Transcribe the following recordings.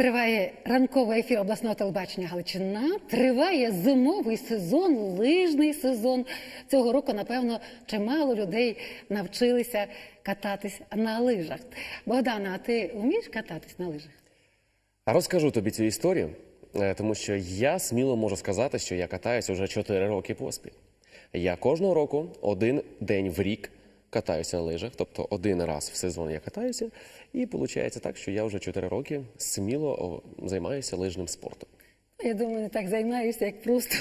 Триває ранковий ефір обласного телебачення Галичина. Триває зимовий сезон, лижний сезон. Цього року, напевно, чимало людей навчилися кататись на лижах. Богдана, а ти вмієш кататись на лижах? Розкажу тобі цю історію, е, тому що я сміло можу сказати, що я катаюся вже 4 роки поспіль. Я кожного року один день в рік катаюся на лижах, тобто один раз в сезон я катаюся, і виходить так, що я вже 4 роки сміло займаюся лижним спортом. Я думаю, не так займаюся, як просто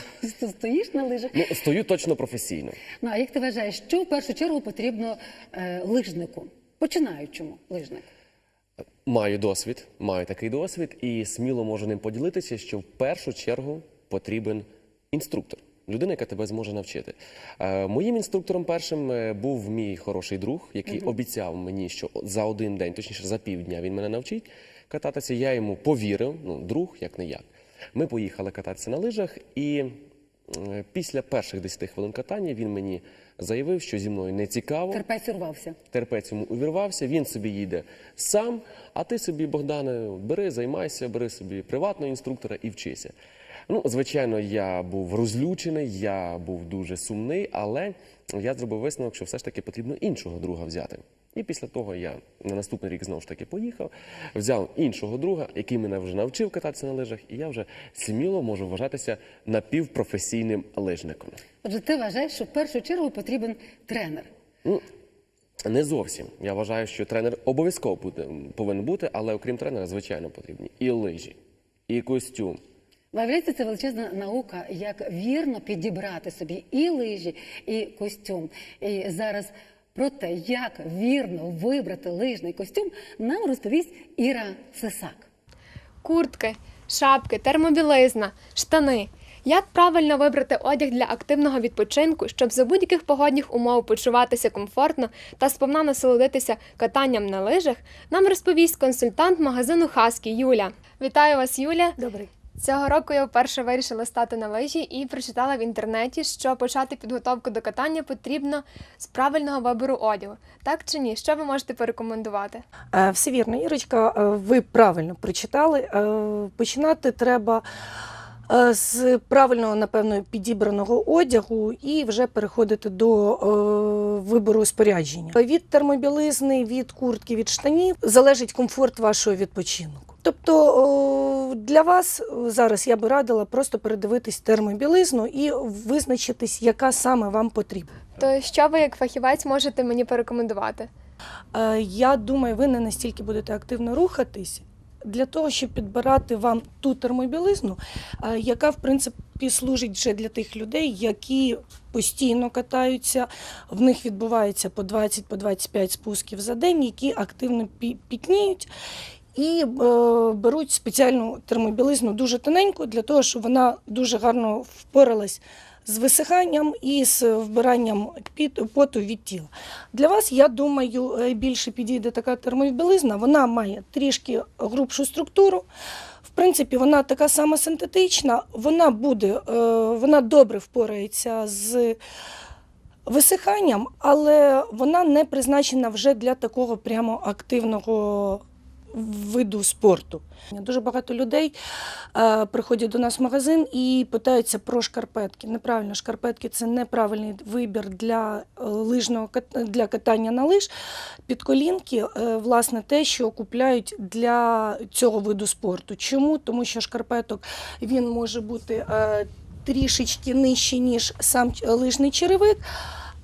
стоїш на лижах. Ну, стою точно професійно. Ну а як ти вважаєш, що в першу чергу потрібно е, лижнику, починаючому лижнику? Маю досвід, маю такий досвід, і сміло можу ним поділитися, що в першу чергу потрібен інструктор, людина, яка тебе зможе навчити. Е, моїм інструктором першим е, був мій хороший друг, який обіцяв мені, що за один день, точніше за півдня, він мене навчить кататися. Я йому повірив, ну друг, як не як. Ми поїхали кататися на лижах, і е, після перших 10 хвилин катання він мені заявив, що зі мною не цікаво Терпець урвався. терпець йому увірвався, він собі їде сам, а ти собі, Богдане, бери, займайся, бери собі приватного інструктора і вчися. Ну, звичайно, я був розлючений, я був дуже сумний, але я зробив висновок, що все ж таки потрібно іншого друга взяти. І після того я на наступний рік знову ж таки поїхав, взяв іншого друга, який мене вже навчив кататися на лижах, і я вже сміло можу вважатися напівпрофесійним лижником. Отже, ти вважаєш, що в першу чергу потрібен тренер. Ну, не зовсім. Я вважаю, що тренер обов'язково повинен бути, але окрім тренера, звичайно, потрібні і лижі, і костюм. Виявляється, це величезна наука, як вірно підібрати собі і лижі, і костюм. І зараз про те, як вірно вибрати лижний костюм, нам розповість Іра Цесак. куртки, шапки, термобілизна, штани. Як правильно вибрати одяг для активного відпочинку, щоб за будь-яких погодних умов почуватися комфортно та сповна насолодитися катанням на лижах, нам розповість консультант магазину Хаскі Юля. Вітаю вас, Юля. Добрий. Цього року я вперше вирішила стати на лижі і прочитала в інтернеті, що почати підготовку до катання потрібно з правильного вибору одягу. Так чи ні? Що ви можете порекомендувати? Е, Все вірно, Ірочка, е, ви правильно прочитали. Е, Починати треба з правильного, напевно, підібраного одягу і вже переходити до е, вибору спорядження. Від термобілизни, від куртки, від штанів залежить комфорт вашого відпочинку. Тобто о, для вас е, зараз я би радила просто передивитись термобілизну і визначитись, яка саме вам потрібна. То що ви як фахівець можете мені порекомендувати? Е, Я думаю, ви не настільки будете активно рухатись для того, щоб підбирати вам ту термобілизну, е, яка в принципі служить вже для тих людей, які постійно катаються. В них відбувається по 20-25 спусків за день, які активно пі- пітніють. І е, беруть спеціальну термобілизну дуже тоненьку, для того, щоб вона дуже гарно впоралась з висиханням і з вбиранням поту від тіла. Для вас, я думаю, е, більше підійде така термобілизна. Вона має трішки грубшу структуру. В принципі, вона така сама синтетична, вона буде, е, вона добре впорається з висиханням, але вона не призначена вже для такого прямо активного виду спорту. Дуже багато людей е, приходять до нас в магазин і питаються про шкарпетки. Неправильно, шкарпетки це неправильний вибір для е, лижного для катання на лиж. Підколінки, е, власне, те, що купляють для цього виду спорту. Чому? Тому що шкарпеток він може бути трішечки нижчий, ніж сам лижний черевик,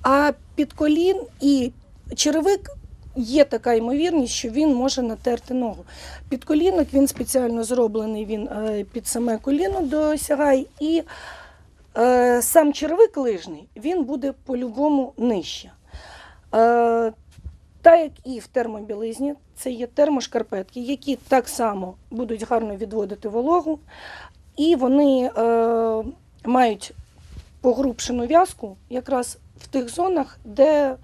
а під колін і черевик є така ймовірність, що він може натерти ногу. Підколінок він спеціально зроблений, він е, під саме коліно досягає, і е, сам черевик лижний він буде по-любому нижче. Е, так як і в термобілизні, це є термошкарпетки, які так само будуть гарно відводити вологу, і вони е, мають погрубшену в'язку якраз в тих зонах, де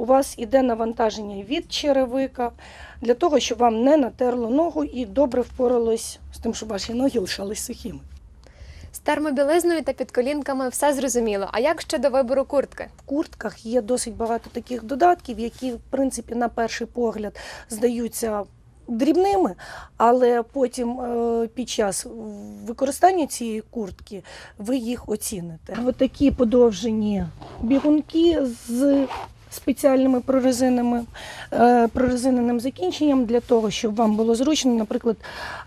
у вас іде навантаження від черевика, для того, щоб вам не натерло ногу і добре впоралось з тим, щоб ваші ноги лишались сухими. З термобілизною та підколінками все зрозуміло. А як щодо вибору куртки? В куртках є досить багато таких додатків, які, в принципі, на перший погляд здаються дрібними, але потім е, під час використання цієї куртки ви їх оціните. Ось такі подовжені бігунки з спеціальними прорезинами, е, прорезиненим закінченням для того, щоб вам було зручно, наприклад,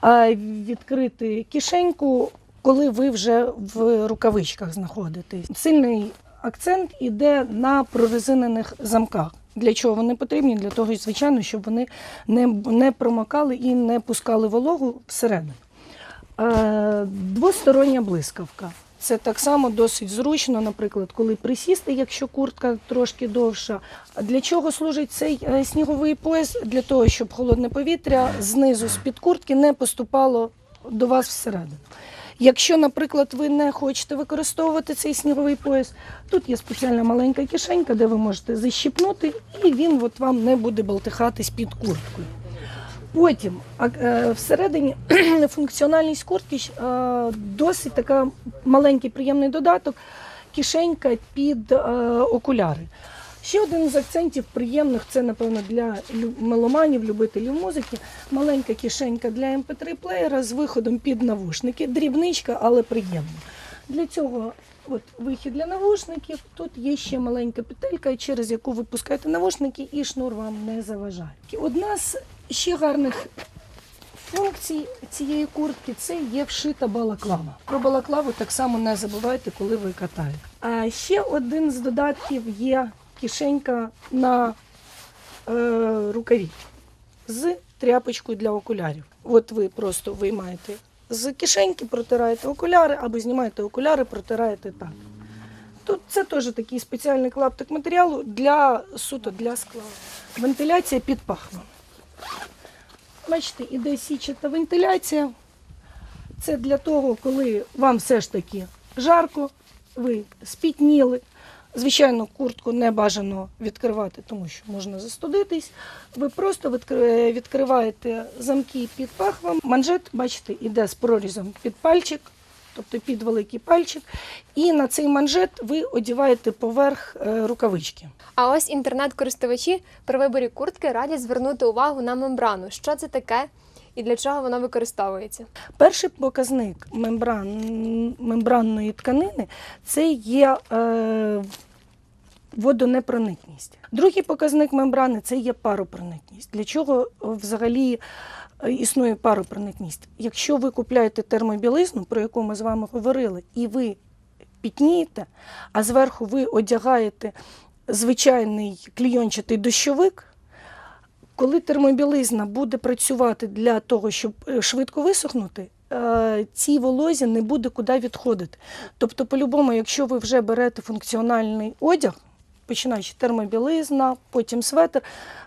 е, відкрити кишеньку, коли ви вже в рукавичках знаходитесь. Сильний акцент іде на прорезинених замках. Для чого вони потрібні? Для того, звичайно, щоб вони не, не промокали і не пускали вологу всередину. Е, двостороння блискавка. Це так само досить зручно, наприклад, коли присісти, якщо куртка трошки довша. Для чого служить цей е, сніговий пояс? Для того, щоб холодне повітря знизу з-під куртки не поступало до вас всередину. Якщо, наприклад, ви не хочете використовувати цей сніговий пояс, тут є спеціальна маленька кишенька, де ви можете защіпнути, і він от вам не буде болтихатись під курткою. Потім е, всередині функціональність куртки е, досить така маленький приємний додаток, кишенька під е, окуляри. Ще один з акцентів приємних це, напевно, для меломанів, любителів музики. Маленька кишенька для mp3 плеєра з виходом під навушники. Дрібничка, але приємна. Для цього от, вихід для навушників. Тут є ще маленька петелька, через яку ви пускаєте навушники, і шнур вам не заважає. Одна з ще гарних функцій цієї куртки це є вшита балаклава. Про балаклаву так само не забувайте, коли ви катаєте. А ще один з додатків є кишенька на е, рукаві з тряпочкою для окулярів. От ви просто виймаєте з кишеньки, протираєте окуляри або знімаєте окуляри, протираєте так. Тут це теж такий спеціальний клаптик матеріалу для суто для скла. Вентиляція під пахвом. Бачите, іде січата вентиляція. Це для того, коли вам все ж таки жарко, ви спітніли. Звичайно, куртку не бажано відкривати, тому що можна застудитись. Ви просто відкриваєте замки під пахвом. Манжет, бачите, іде з прорізом під пальчик, тобто під великий пальчик. І на цей манжет ви одіваєте поверх е, рукавички. А ось інтернет-користувачі при виборі куртки радять звернути увагу на мембрану. Що це таке і для чого воно використовується? Перший показник мембран, мембранної тканини це є е, водонепроникність. Другий показник мембрани це є паропроникність. Для чого е, взагалі е, існує паропроникність? Якщо ви купляєте термобілизну, про яку ми з вами говорили, і ви пітнієте, а зверху ви одягаєте звичайний клійончатий дощовик. Коли термобілизна буде працювати для того, щоб е, швидко висохнути, цій волозі не буде куди відходити. Тобто, по-любому, якщо ви вже берете функціональний одяг, починаючи термобілизна, потім светр,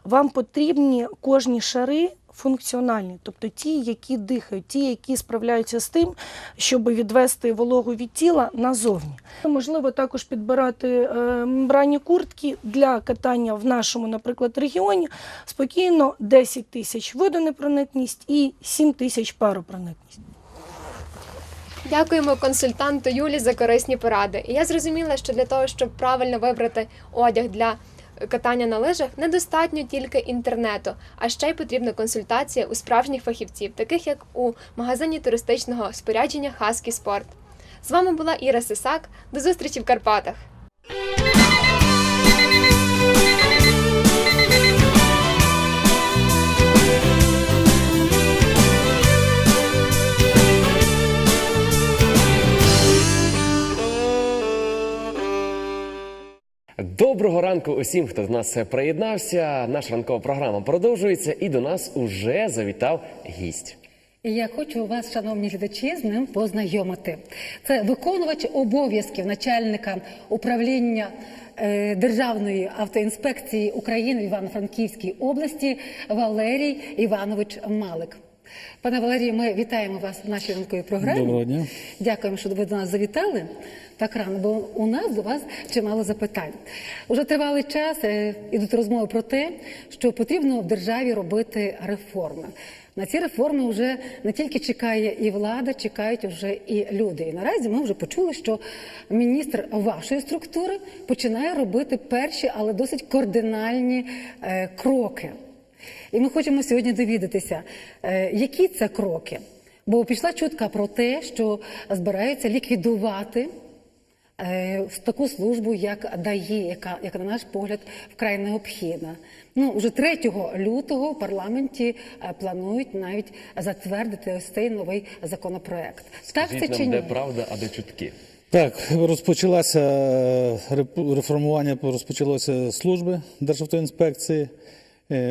вам потрібні кожні шари функціональні, тобто ті, які дихають, ті, які справляються з тим, щоб відвести вологу від тіла назовні. Можливо, також підбирати е, мембранні куртки для катання в нашому, наприклад, регіоні спокійно 10 тисяч водонепроникність і 7 тисяч паропроникність. Дякуємо консультанту Юлі за корисні поради. І я зрозуміла, що для того, щоб правильно вибрати одяг для катання на лижах, недостатньо тільки інтернету, а ще й потрібна консультація у справжніх фахівців, таких як у магазині туристичного спорядження Хаскі Спорт. З вами була Іра Сисак. До зустрічі в Карпатах. Доброго ранку усім, хто до нас приєднався. Наша ранкова програма продовжується, і до нас уже завітав гість. І я хочу вас, шановні глядачі, з ним познайомити. Це виконувач обов'язків начальника управління е, Державної автоінспекції України в Івано-Франківській області Валерій Іванович Малик. Пане Валерію, ми вітаємо вас в нашій ранковій програмі. Доброго дня. Дякуємо, що ви до нас завітали так рано, бо у нас до вас чимало запитань. Уже тривалий час е, ідуть розмови про те, що потрібно в державі робити реформи. На ці реформи вже не тільки чекає і влада, чекають вже і люди. І наразі ми вже почули, що міністр вашої структури починає робити перші, але досить кардинальні е, кроки. І ми хочемо сьогодні довідатися, е, які це кроки. Бо пішла чутка про те, що збираються ліквідувати е, таку службу, як ДАІ, яка, як на наш погляд, вкрай необхідна. Ну, уже 3 лютого в парламенті е, планують навіть затвердити ось цей новий законопроект. Так це Скажіть чи ні? де правда, а де чутки? Так, розпочалася е, реформування, розпочалося служби Державтоінспекції.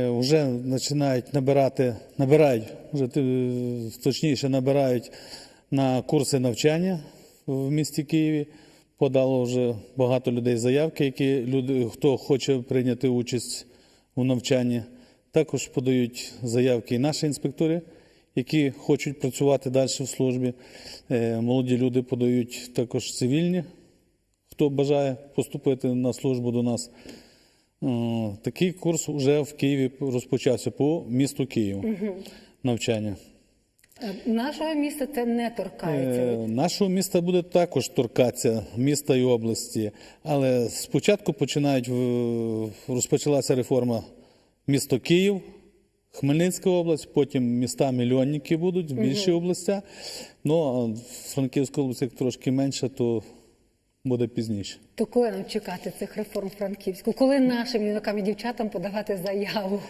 Вже починають набирати, набирають, вже точніше набирають на курси навчання в місті Києві. Подало вже багато людей заявки, які люди, хто хоче прийняти участь у навчанні. Також подають заявки і наші інспектори, які хочуть працювати далі в службі. Е, Молоді люди подають також цивільні, хто бажає поступити на службу до нас. Е, Такий курс вже в Києві розпочався по місту Київ навчання. Е, Нашого міста це не торкається. Е, Нашого міста буде також торкатися міста і області, але спочатку починають розпочалася реформа місто Київ, Хмельницька область, потім міста мільйонники будуть, в більші областя. Ну а Франківська область як трошки менше, то буде пізніше. То коли нам чекати цих реформ Франківську? Коли нашим юнакам і дівчатам подавати заяву?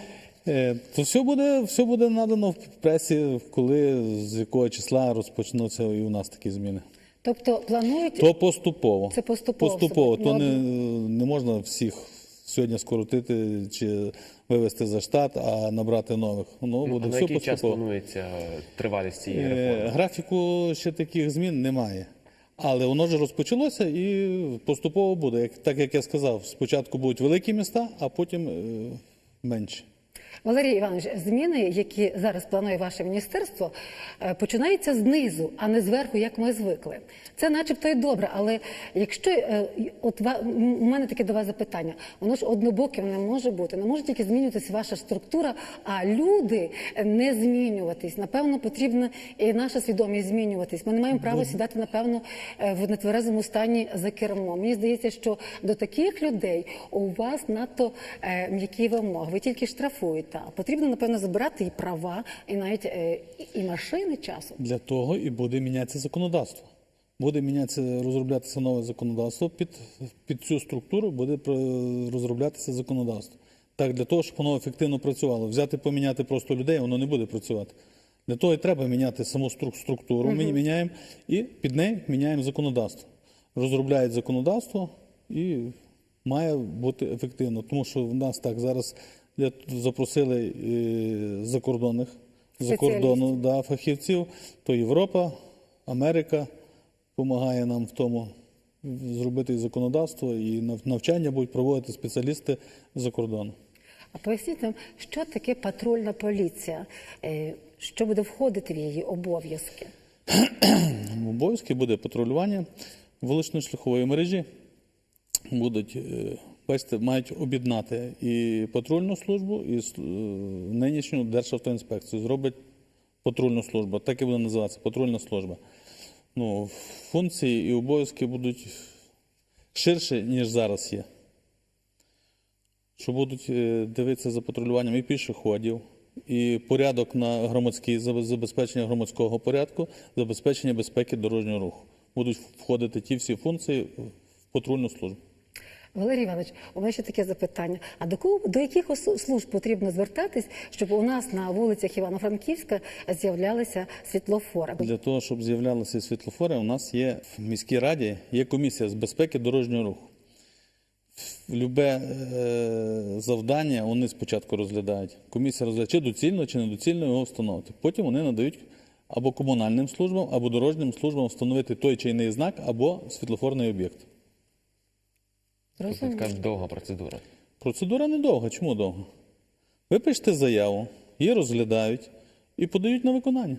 Е, То все буде, все буде надано в пресі, коли з якого числа розпочнуться і у нас такі зміни. Тобто планують То поступово. Це поступово Поступово. То не, не можна всіх сьогодні скоротити чи вивести за штат, а набрати нових. Воно Ну, буде а на все який час планується тривалість цієї Е, реформи? Графіку ще таких змін немає. Але воно вже розпочалося і поступово буде. Як, так як я сказав, спочатку будуть великі міста, а потім е, менші. Валерій Іванович, зміни, які зараз планує ваше міністерство, е, починаються знизу, а не зверху, як ми звикли. Це, начебто, і добре. Але якщо е, от у мене таке до вас запитання, воно ж однобоким не може бути. Не може тільки змінюватися ваша структура, а люди не змінюватись. Напевно, потрібно і наша свідомість змінюватись. Ми не маємо права сідати, напевно, е, в нетверезому стані за кермом. Мені здається, що до таких людей у вас надто м'які вимоги. Ви тільки штрафуєте. А потрібно, напевно, забирати і права, і навіть е, і- і машини часом. Для того і буде мінятися законодавство. Буде мінятися, розроблятися нове законодавство. Під, під цю структуру буде розроблятися законодавство. Так, для того, щоб воно ефективно працювало. Взяти, поміняти просто людей, воно не буде працювати. Для того і треба міняти саму структуру. Ми міняємо і під нею міняємо законодавство. Розробляють законодавство і має бути ефективно. Тому що в нас так зараз для- запросили е, закордонних за кордону да, фахівців, то Європа, Америка допомагає нам в тому зробити законодавство і навчання будуть проводити спеціалісти за кордону. А поясніть нам, що таке патрульна поліція, Е, що буде входити в її обов'язки? Обов'язки буде патрулювання вулично-шляхової мережі. Будуть, е, бачите, мають об'єднати і патрульну службу, і е, нинішню Державтоінспекцію. Зроблять патрульну службу. Так і буде називатися патрульна служба. Ну, функції і обов'язки будуть ширше, ніж зараз є. Що будуть е, дивитися за патрулюванням і пішоходів, і порядок на громадський забе- забезпечення громадського порядку, забезпечення безпеки дорожнього руху. Будуть входити ті всі функції в патрульну службу. Валерій Іванович, у мене ще таке запитання. А до кого до яких служб потрібно звертатись, щоб у нас на вулицях Івано-Франківська з'являлися світлофори? Для того, щоб з'являлися світлофори, у нас є в міській раді є комісія з безпеки дорожнього руху. Любе е, завдання вони спочатку розглядають. Комісія розглядає, чи доцільно, чи недоцільно його встановити. Потім вони надають або комунальним службам, або дорожнім службам встановити той чи інший знак, або світлофорний об'єкт. Розумію. така довга процедура. Процедура недовга. Чому довга? Ви пишете заяву, її розглядають і подають на виконання.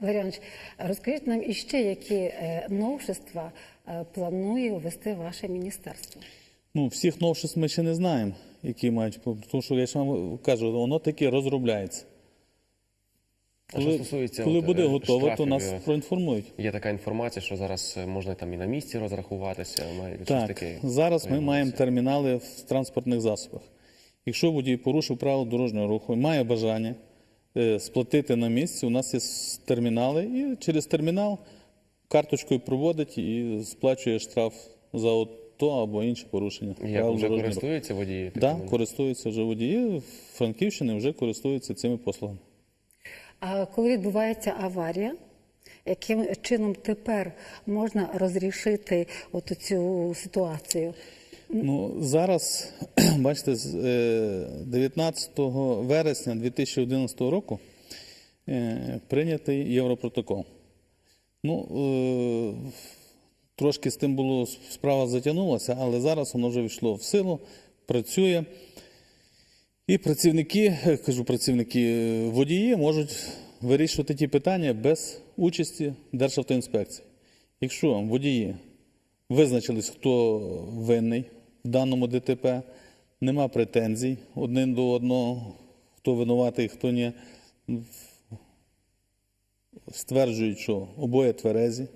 Валерій розкажіть нам іще, які е, новшества е, планує ввести ваше міністерство? Ну, всіх новшеств ми ще не знаємо, які мають, тому що я ж вам кажу, воно таке розробляється. А що Коли, стосується коли от, буде е, готово, то нас е, проінформують. Є така інформація, що зараз е, можна там і на місці розрахуватися. Має Так, таке зараз ми маємо термінали в транспортних засобах. Якщо водій порушив правила дорожнього руху має бажання сплатити на місці, у нас є термінали, і через термінал карточкою проводить і сплачує штраф за то або інше порушення. Як вже користуються водії? Да, користуються вже водії. Франківщини вже користуються цими послугами. А коли відбувається аварія, яким чином тепер можна розрішити от цю ситуацію? Ну, зараз, бачите, з е, 19 вересня 2011 року е, прийнятий Європротокол. Ну, е, трошки з тим було справа затягнулася, але зараз воно вже війшло в силу, працює. І працівники, е, кажу, працівники е, водії можуть вирішувати ті питання без участі Державтоінспекції. Якщо водії визначились, хто винний в даному ДТП, нема претензій один до одного, хто винуватий, хто ні. Стверджують, що обоє тверезі,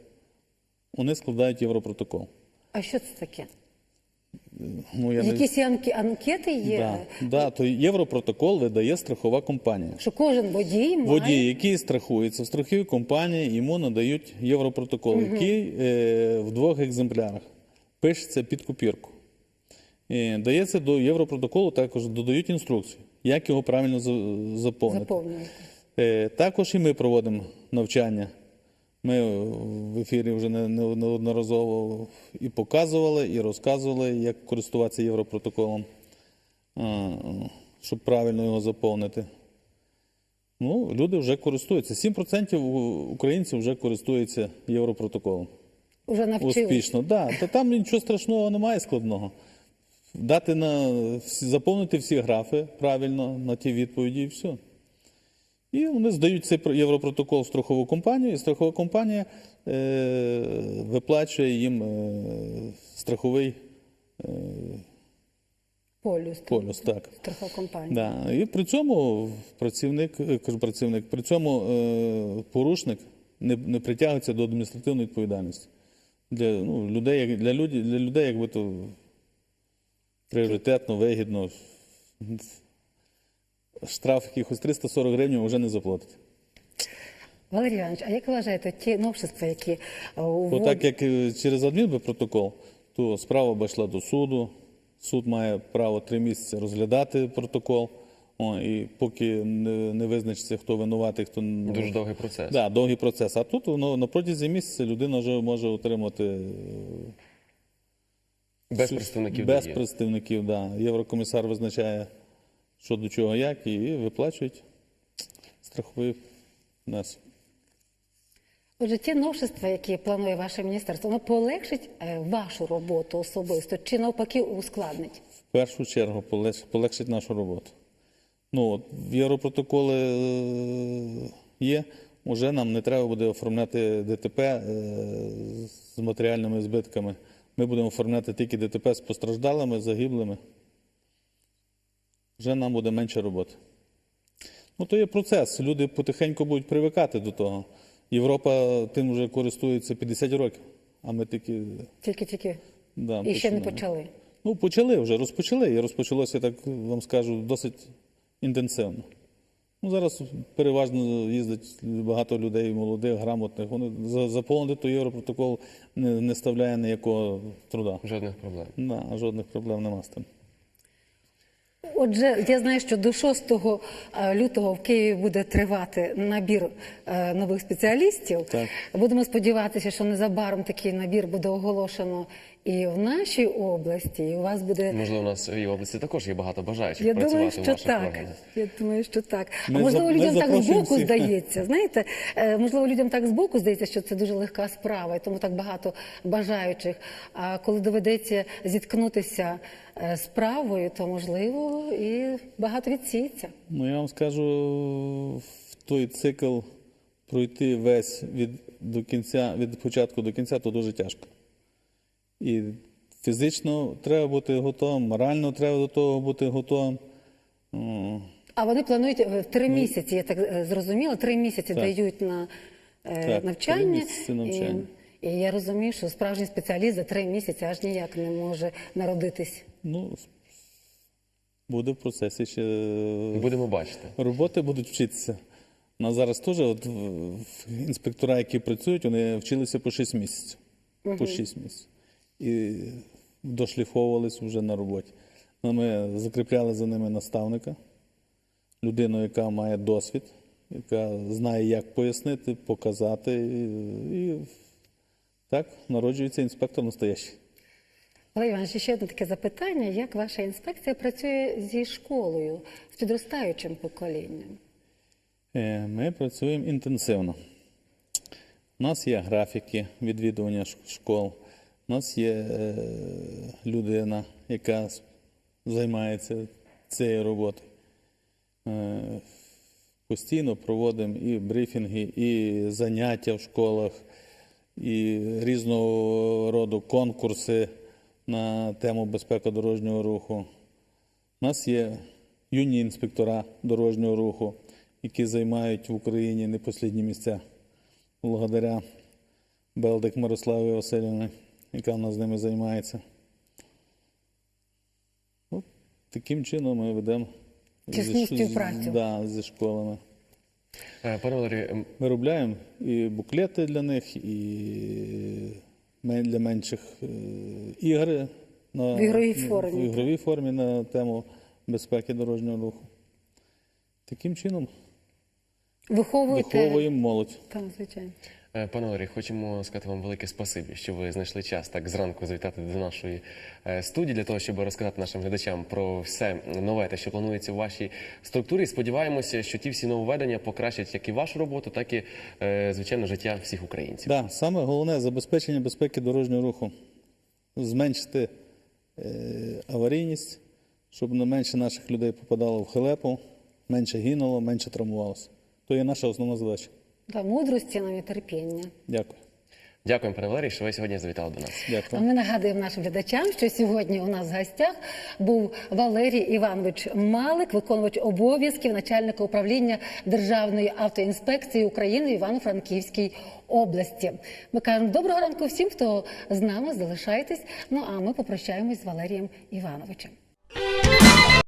вони складають Європротокол. А що це таке? Ну, я не- Якісь анке- анкети є, Да, да, то Європротокол видає страхова компанія. що кожен водій має Водій, який страхується в страховій компанії, йому надають європротокол, який е, в двох екземплярах пишеться під копірку. Е, дається до європротоколу, також додають інструкцію, як його правильно за- заповнити. заповнювати. Е, також і ми проводимо навчання. Ми в ефірі вже не- не- неодноразово і показували, і розказували, як користуватися європротоколом, щоб правильно його заповнити. Ну, люди вже користуються. 7% українців вже користуються європротоколом. Уже навчились. Успішно, да. Та там нічого страшного немає складного. Дати на заповнити всі графи правильно на ті відповіді і все. І вони здають цей про- європротокол в страхову компанію, і страхова компанія е, виплачує їм е, страховий Полюс. полюс. Так. Страхова компанія. Да. І при цьому працівник, е, кажу, працівник, при цьому е, порушник не, не притягується до адміністративної відповідальності. Для, ну, людей, для, людей, для людей, якби то пріоритетно, вигідно. Штраф якихось 340 гривень вже не заплатить. Валерій Іванович, а як ви вважаєте, ті новшества, які Бо увод... так як е, через адмінпротокол, то справа б йшла до суду. Суд має право три місяці розглядати протокол. О, і поки не, не визначиться, хто винуватий, хто Дуже довгий процес. Да, довгий процес. А тут воно на протязі місяця людина вже може отримати е, Без представників без представників. Да. Єврокомісар визначає, що до чого, як, і виплачують страховий внесок. Отже, ті новшества, які планує ваше міністерство, воно полегшить е, вашу роботу особисто чи навпаки ускладнить? в першу чергу полегшить нашу роботу. Ну, от, Європротоколи е, є, вже нам не треба буде оформляти ДТП е, з матеріальними збитками. Ми будемо оформляти тільки ДТП з постраждалими, загиблими. Вже нам буде менше роботи. Ну, то є процес. Люди потихеньку будуть привикати до того. Європа тим вже користується 50 років, а ми тільки. Тільки-тільки. Да, І ще не почали. Ну, почали вже, розпочали. І розпочалося, так вам скажу, досить інтенсивно. Ну, зараз переважно їздить багато людей молодих, грамотних. Вони заповнити той європротокол не, не ставляє ніякого труда. Жодних проблем. Да, жодних проблем нема з тим. Отже, я знаю, що до 6 е, лютого в Києві буде тривати набір е, нових спеціалістів. Так. Будемо сподіватися, що незабаром такий набір буде оголошено і в нашій області, і у вас буде. Можливо, у нас в області також є багато бажаючих Я працювати думаю, що ваших так. Я думаю, що так. А можливо, за- людям так збоку всіх. здається. Знаєте, е, можливо, людям так збоку здається, що це дуже легка справа, і тому так багато бажаючих. А коли доведеться зіткнутися справою, то можливо і багато відсіється. Ну, я вам скажу, в той цикл пройти весь від, до кінця, від початку до кінця, то дуже тяжко. І фізично треба бути готовим, морально треба до того бути готовим. А вони планують е, в три місяці, я так е, зрозуміла, три місяці Так. дають на е, Так, навчання. три місяці навчання. І, і я розумію, що справжній спеціаліст за три місяці аж ніяк не може народитись. Ну, буде в процесі ще Будемо бачити. роботи, будуть вчитися. У нас зараз теж от, інспектора, які працюють, вони вчилися по 6 місяців. По 6 місяців. І дошліфовувалися вже на роботі. Ну, ми закріпляли за ними наставника, людину, яка має досвід, яка знає, як пояснити, показати. І, і так народжується інспектор настоящий. Валерій Іванович, ще одне таке запитання: як ваша інспекція працює зі школою, з підростаючим поколінням? Е, Ми працюємо інтенсивно. У нас є графіки відвідування школ, у нас є е, людина, яка займається цією роботою. Е, Постійно проводимо і брифінги, і заняття в школах, і різного роду конкурси на тему безпеки дорожнього руху. У нас є юні інспектора дорожнього руху, які займають в Україні непослідні місця. Благодаря Белдик Мирославі Васильівні, яка в нас з ними займається. От, таким чином ми ведемо зі ш- Да, зі школами. Е, Пане Валерію, Виробляємо і буклети для них, і для менших е, ігри на, В ігровій формі. в ігровій формі на тему безпеки дорожнього руху. Таким чином Виховуєте виховуємо молодь. Так, звичайно. Е, Пане Валерій, хочемо сказати вам велике спасибі, що ви знайшли час так зранку завітати до нашої е, студії для того, щоб розказати нашим глядачам про все нове, те, що планується в вашій структурі. Сподіваємося, що ті всі нововведення покращать як і вашу роботу, так і е, звичайно життя всіх українців. Да, саме головне забезпечення безпеки дорожнього руху. Зменшити аварійність, щоб не менше наших людей попадало в халепу, менше гинуло, менше травмувалося. То є наша основна задача. Та мудрості нам і терпіння. Дякую. Дякуємо, пане Валерій, що ви сьогодні завітали до нас. Дякую. ми нагадуємо нашим глядачам, що сьогодні у нас в гостях був Валерій Іванович Малик, виконувач обов'язків начальника управління Державної автоінспекції України в Івано-Франківській області. Ми кажемо доброго ранку всім, хто з нами залишайтесь. Ну а ми попрощаємось з Валерієм Івановичем.